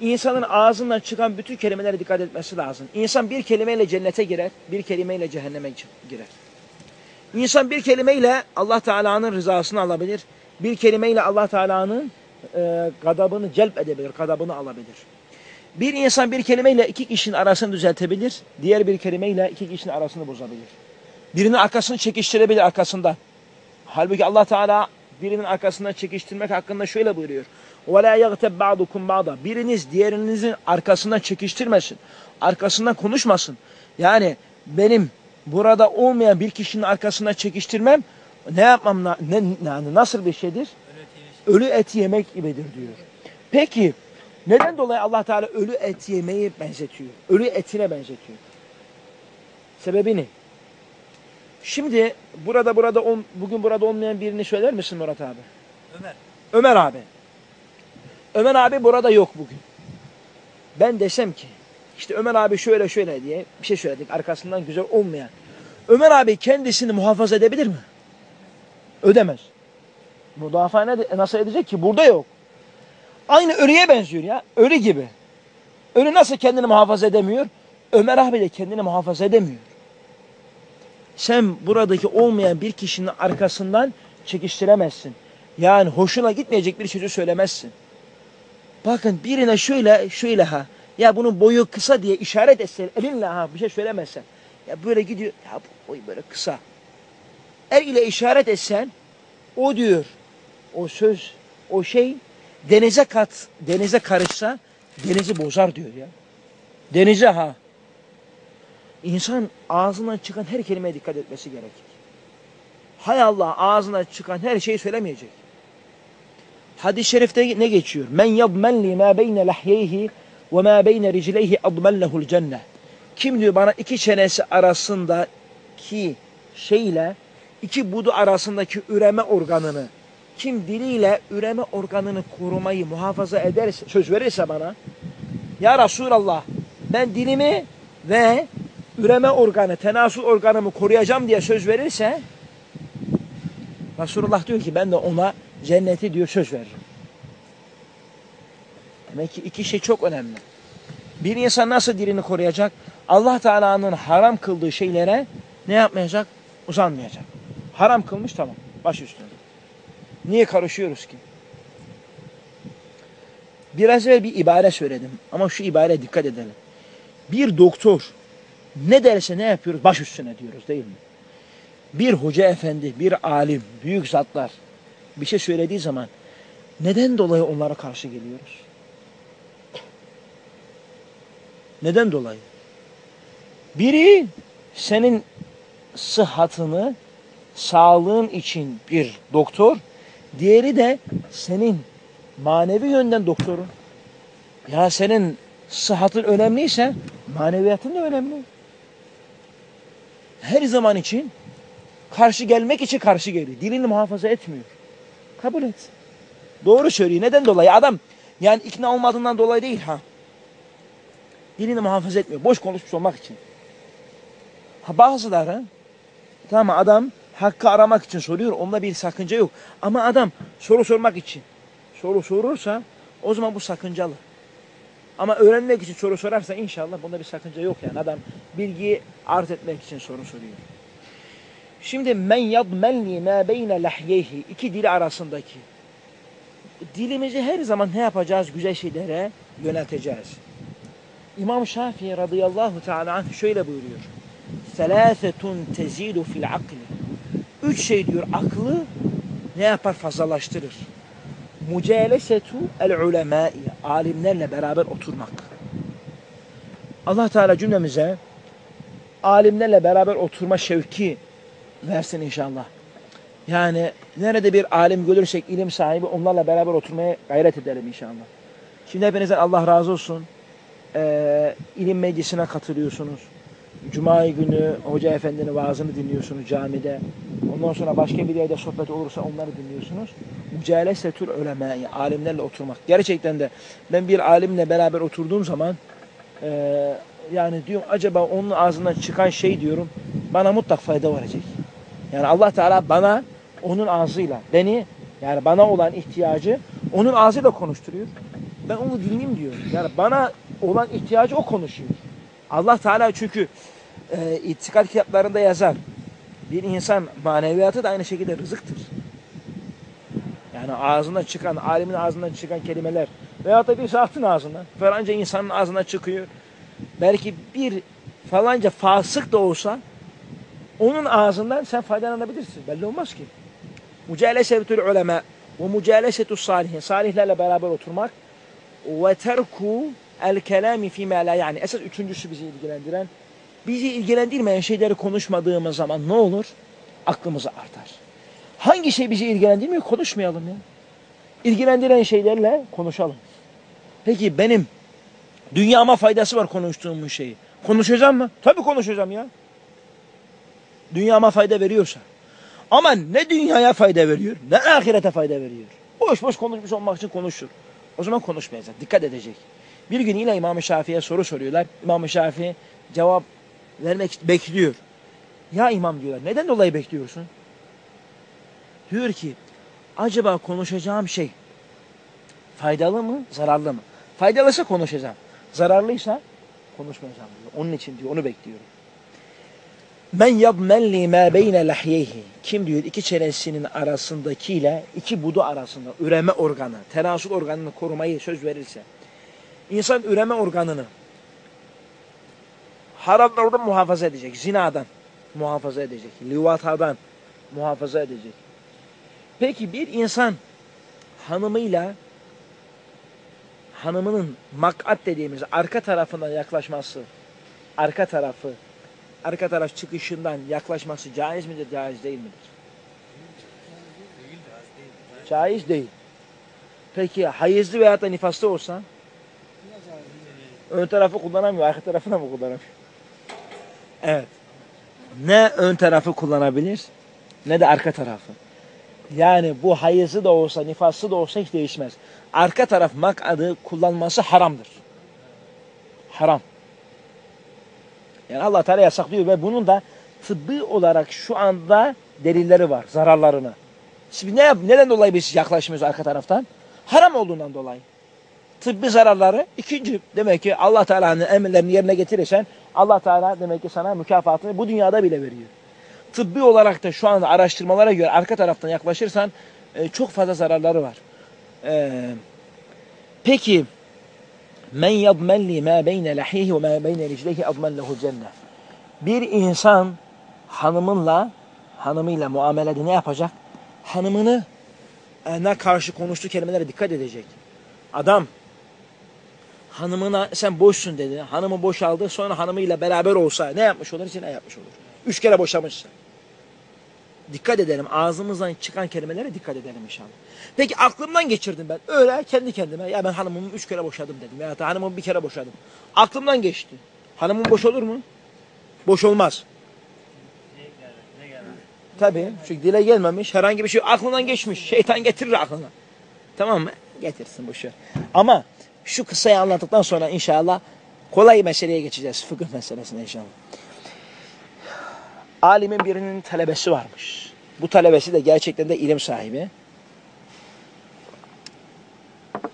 insanın ağzından çıkan bütün kelimelere dikkat etmesi lazım. İnsan bir kelimeyle cennete girer, bir kelimeyle cehenneme girer. İnsan bir kelimeyle Allah Teala'nın rızasını alabilir, bir kelimeyle Allah Teala'nın e, gadabını celp edebilir, gadabını alabilir. Bir insan bir kelimeyle iki kişinin arasını düzeltebilir, diğer bir kelimeyle iki kişinin arasını bozabilir. Birinin arkasını çekiştirebilir arkasından. Halbuki Allah Teala birinin arkasından çekiştirmek hakkında şöyle buyuruyor. وَلَا يَغْتَبْ بَعْضُكُمْ بَعْضًا Biriniz diğerinizin arkasından çekiştirmesin. Arkasından konuşmasın. Yani benim burada olmayan bir kişinin arkasından çekiştirmem ne yapmam, ne, yani nasıl bir şeydir? Ölü et yemek gibidir diyor. Peki neden dolayı Allah Teala ölü et yemeyi benzetiyor? Ölü etine benzetiyor. Sebebi ne? Şimdi burada burada on, bugün burada olmayan birini söyler misin Murat abi? Ömer. Ömer abi. Ömer abi burada yok bugün. Ben desem ki işte Ömer abi şöyle şöyle diye bir şey söyledik arkasından güzel olmayan. Ömer abi kendisini muhafaza edebilir mi? Ödemez. Müdafaa nasıl edecek ki? Burada yok. Aynı ölüye benziyor ya. Ölü gibi. Ölü nasıl kendini muhafaza edemiyor? Ömer abi de kendini muhafaza edemiyor. Sen buradaki olmayan bir kişinin arkasından çekiştiremezsin. Yani hoşuna gitmeyecek bir sözü söylemezsin. Bakın birine şöyle şöyle ha. Ya bunun boyu kısa diye işaret etsen elinle ha bir şey söylemezsen. Ya böyle gidiyor. Ya bu boyu böyle kısa. El ile işaret etsen o diyor. O söz, o şey denize kat, denize karışsa denizi bozar diyor ya. Denize ha. İnsan ağzından çıkan her kelimeye dikkat etmesi gerekir. Hay Allah ağzından çıkan her şeyi söylemeyecek. Hadis-i şerifte ne geçiyor? Men yadmenli ma beyne lahyeyhi ve ma beyne ricleyhi admellehul cennet. Kim diyor bana iki çenesi arasındaki şeyle iki budu arasındaki üreme organını kim diliyle üreme organını korumayı muhafaza ederse, söz verirse bana Ya Resulallah ben dilimi ve üreme organı, tenasül organımı koruyacağım diye söz verirse Resulullah diyor ki ben de ona cenneti diyor söz veririm. Demek ki iki şey çok önemli. Bir insan nasıl dilini koruyacak? Allah Teala'nın haram kıldığı şeylere ne yapmayacak? Uzanmayacak. Haram kılmış tamam. Baş üstüne. Niye karışıyoruz ki? Biraz evvel bir ibare söyledim. Ama şu ibare dikkat edelim. Bir doktor ne derse ne yapıyoruz? Baş üstüne diyoruz değil mi? Bir hoca efendi, bir alim, büyük zatlar bir şey söylediği zaman neden dolayı onlara karşı geliyoruz? Neden dolayı? Biri senin sıhhatını, sağlığın için bir doktor, diğeri de senin manevi yönden doktorun. Ya senin sıhhatın önemliyse maneviyatın da önemli. Her zaman için karşı gelmek için karşı geliyor. Dilini muhafaza etmiyor. Kabul et. Doğru söylüyor. Neden dolayı? Adam yani ikna olmadığından dolayı değil ha. Dilini muhafaza etmiyor. Boş konuşmuş olmak için. Ha bazıları tamam adam hakkı aramak için soruyor. Onda bir sakınca yok. Ama adam soru sormak için soru sorursa o zaman bu sakıncalı. Ama öğrenmek için soru sorarsa inşallah bunda bir sakınca yok yani. Adam bilgiyi arz etmek için soru soruyor. Şimdi men yadmenni ma beyne lahyeyhi iki dili arasındaki dilimizi her zaman ne yapacağız? Güzel şeylere yönelteceğiz. İmam Şafii radıyallahu teala anh şöyle buyuruyor. Selâsetun tezidu fil akli. Üç şey diyor aklı ne yapar? Fazlalaştırır. Mucelesetu el ulemâi. Alimlerle beraber oturmak. Allah Teala cümlemize alimlerle beraber oturma şevki versin inşallah. Yani nerede bir alim görürsek ilim sahibi onlarla beraber oturmaya gayret edelim inşallah. Şimdi hepinizden Allah razı olsun. Ee, ilim meclisine katılıyorsunuz. Cuma günü Hoca Efendi'nin vaazını dinliyorsunuz camide. Ondan sonra başka bir yerde sohbet olursa onları dinliyorsunuz. Mücelesetül ulemâi, alimlerle oturmak. Gerçekten de ben bir alimle beraber oturduğum zaman e, yani diyorum acaba onun ağzından çıkan şey diyorum bana mutlak fayda verecek. Yani Allah Teala bana onun ağzıyla beni yani bana olan ihtiyacı onun ağzıyla konuşturuyor. Ben onu dinleyeyim diyor. Yani bana olan ihtiyacı o konuşuyor. Allah Teala çünkü e, itikad kitaplarında yazar. Bir insan maneviyatı da aynı şekilde rızıktır. Yani ağzından çıkan, alimin ağzından çıkan kelimeler veyahut da bir saatin ağzından, falanca insanın ağzından çıkıyor. Belki bir falanca fasık da olsa onun ağzından sen faydalanabilirsin. Belli olmaz ki. Mücalesetül ulema ve mücalesetü salihin. Salihlerle beraber oturmak ve terku el kelami fîmâ la yani. Esas üçüncüsü bizi ilgilendiren. Bizi ilgilendirmeyen şeyleri konuşmadığımız zaman ne olur? Aklımız artar. Hangi şey bizi ilgilendirmiyor? Konuşmayalım ya. İlgilendiren şeylerle konuşalım. Peki benim dünyama faydası var konuştuğum bu şeyi. Konuşacağım mı? Tabii konuşacağım ya. Dünyama fayda veriyorsa. Ama ne dünyaya fayda veriyor, ne ahirete fayda veriyor. Boş boş konuşmuş olmak için konuşur. O zaman konuşmayacak, dikkat edecek. Bir gün yine İmam-ı Şafii'ye soru soruyorlar. İmam-ı Şafii cevap vermek bekliyor. Ya imam diyorlar, neden dolayı bekliyorsun? Diyor ki, acaba konuşacağım şey faydalı mı, zararlı mı? Faydalıysa konuşacağım. Zararlıysa konuşmayacağım diyor. Onun için diyor, onu bekliyorum. Men yadmelli ma beyne lahyeyhi. Kim diyor iki çenesinin arasındakiyle iki budu arasında üreme organı, tenasül organını korumayı söz verirse. İnsan üreme organını haramlardan muhafaza edecek, zinadan muhafaza edecek, livatadan muhafaza edecek. Peki bir insan hanımıyla hanımının makat dediğimiz arka tarafından yaklaşması, arka tarafı arka taraf çıkışından yaklaşması caiz midir, caiz değil midir? Caiz değil. Peki hayızlı veyahut da nifaslı olsa ön tarafı kullanamıyor, arka tarafına mı kullanamıyor? Evet. Ne ön tarafı kullanabilir ne de arka tarafı. Yani bu hayızlı da olsa, nifaslı da olsa hiç değişmez. Arka taraf makadı kullanması haramdır. Haram. Yani Allah Teala yasaklıyor ve bunun da tıbbi olarak şu anda delilleri var zararlarını. Şimdi ne neden dolayı biz yaklaşmıyoruz arka taraftan? Haram olduğundan dolayı. Tıbbi zararları ikinci demek ki Allah Teala'nın emirlerini yerine getirirsen Allah Teala demek ki sana mükafatını bu dünyada bile veriyor. Tıbbi olarak da şu anda araştırmalara göre arka taraftan yaklaşırsan e, çok fazla zararları var. E, peki Men yadmelli ma beyne lahihi ve ma beyne riclehi admellehu cennet. Bir insan hanımınla hanımıyla muamelede ne yapacak? Hanımını e, ne karşı konuştuğu kelimelere dikkat edecek. Adam hanımına sen boşsun dedi. Hanımı boşaldı. Sonra hanımıyla beraber olsa ne yapmış olur? Zina yapmış olur. Üç kere boşamışsa. Dikkat edelim. Ağzımızdan çıkan kelimelere dikkat edelim inşallah. Peki aklımdan geçirdim ben. Öyle kendi kendime. Ya ben hanımımı üç kere boşadım dedim. Ya da hanımımı bir kere boşadım. Aklımdan geçti. Hanımın boş olur mu? Boş olmaz. Tabii. Çünkü dile gelmemiş. Herhangi bir şey aklından geçmiş. Şeytan getirir aklına. Tamam mı? Getirsin boşu. Ama şu kısayı anlattıktan sonra inşallah kolay meseleye geçeceğiz. Fıkıh meselesine inşallah. Alimin birinin talebesi varmış. Bu talebesi de gerçekten de ilim sahibi.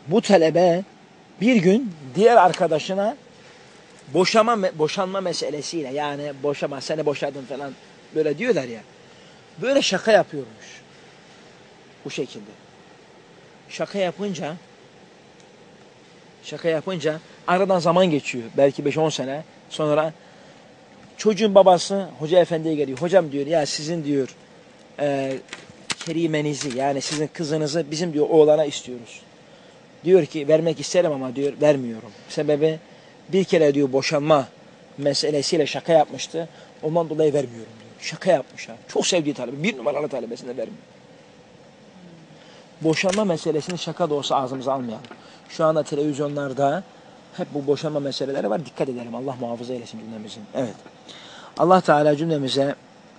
Bu talebe bir gün diğer arkadaşına boşama boşanma meselesiyle yani boşama seni boşadım falan böyle diyorlar ya. Böyle şaka yapıyormuş. Bu şekilde. Şaka yapınca şaka yapınca aradan zaman geçiyor. Belki 5-10 sene sonra çocuğun babası hoca efendiye geliyor. Hocam diyor ya sizin diyor e, kerimenizi yani sizin kızınızı bizim diyor oğlana istiyoruz. Diyor ki vermek isterim ama diyor vermiyorum. Sebebi bir kere diyor boşanma meselesiyle şaka yapmıştı. Ondan dolayı vermiyorum diyor. Şaka yapmış ha. Çok sevdiği talebe. Bir numaralı talebesine vermiyor. Boşanma meselesini şaka da olsa ağzımıza almayalım. Şu anda televizyonlarda hep bu boşanma meseleleri var. Dikkat edelim. Allah muhafaza eylesin cümlemizin. Evet. Allah Teala cümlemize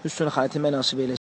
hüsnü hatime nasip eylesin.